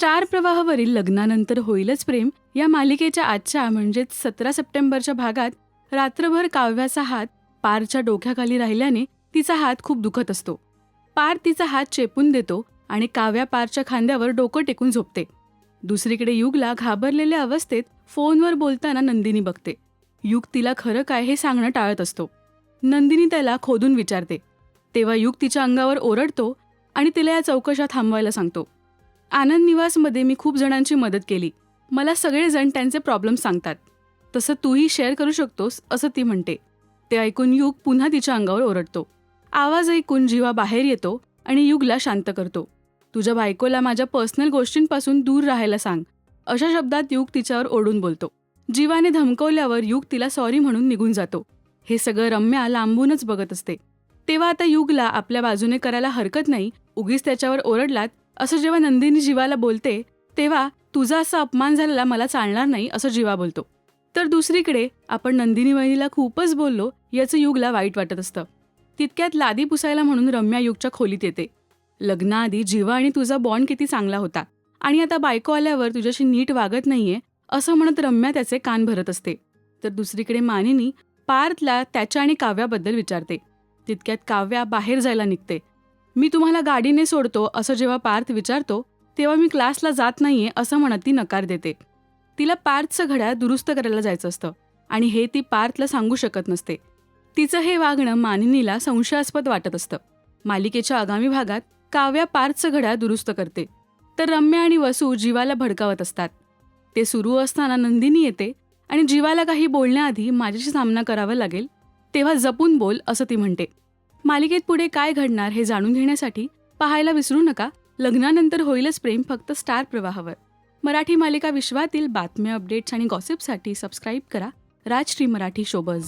Star प्रवाहावरील लग्नानंतर होईलच प्रेम या मालिकेच्या आजच्या म्हणजेच सतरा सप्टेंबरच्या भागात रात्रभर काव्याचा हात पारच्या डोक्याखाली राहिल्याने तिचा हात खूप दुखत असतो. पार तिचा हात चेपून देतो आणि काव्या पारच्या खांद्यावर डोकं टेकून झोपते. दुसरीकडे युगला घाबरलेल्या अवस्थेत फोनवर बोलताना नंदिनी बघते. युग तिला खरं काय हे सांगणं टाळत असतो. नंदिनी त्याला खोदून विचारते. तेव्हा युग तिच्या अंगावर ओरडतो आणि तिला या चौकशा थांबवायला सांगतो. आनंद निवासमध्ये मी खूप जणांची मदत केली. मला सगळेजण त्यांचे प्रॉब्लेम सांगतात. तसं तूही शेअर करू शकतोस असं ती म्हणते. ते ऐकून युग पुन्हा तिच्या अंगावर ओरडतो. आवाज ऐकून जीवा बाहेर येतो आणि युगला शांत करतो. तुझ्या बायकोला माझ्या पर्सनल गोष्टींपासून दूर राहायला सांग. अशा शब्दात युग तिच्यावर ओढून बोलतो. जीवाने धमकवल्यावर युग तिला सॉरी म्हणून निघून जातो. हे सगळं रम्या लांबूनच बघत असते. तेव्हा आता युगला आपल्या बाजूने करायला हरकत नाही उगीच त्याच्यावर ओरडलात असं जेव्हा नंदिनी जीवाला बोलते तेव्हा तुझा असा अपमान झालेला मला चालणार नाही असं जीवा बोलतो. तर दुसरीकडे आपण नंदिनी वहिनीला खूपच बोललो याचं युगला वाईट वाटत असतं. तितक्यात लादी पुसायला म्हणून रम्या युगच्या खोलीत येते. लग्नाआधी जीवा आणि तुझा बॉन्ड किती चांगला होता. आणि आता बायको आल्यावर तुझ्याशी नीट वागत नाहीये असं म्हणत रम्या त्याचे कान भरत असते. तर दुसरीकडे मानिनी पार्थला त्याच्या आणि काव्याबद्दल विचारते. तितक्यात काव्या बाहेर जायला निघते. मी तुम्हाला गाडीने सोडतो असं जेव्हा पार्थ विचारतो तेव्हा मी क्लासला जात नाहीये असं म्हणत ती नकार देते. तिला पार्थचं घड्याळ दुरुस्त करायला जायचं असतं आणि हे ती पार्थला सांगू शकत नसते. तिचं हे वागणं मानिनीला संशयास्पद वाटत असतं. मालिकेच्या आगामी भागात काव्या पार्थचं घड्याळ दुरुस्त करते. तर रम्या आणि वसू जीवाला भडकावत असतात. ते सुरू असताना नंदिनी येते आणि जीवाला काही बोलण्याआधी माझ्याशी सामना करावा लागेल तेव्हा जपून बोल असं ती म्हणते. मालिकेत पुढे काय घडणार हे जाणून घेण्यासाठी पाहायला विसरू नका. लग्नानंतर होईलच प्रेम फक्त स्टार प्रवाहावर. मराठी मालिका विश्वातील बातम्या अपडेट्स आणि गॉसिपसाठी सबस्क्राईब करा. राजश्री मराठी शोबज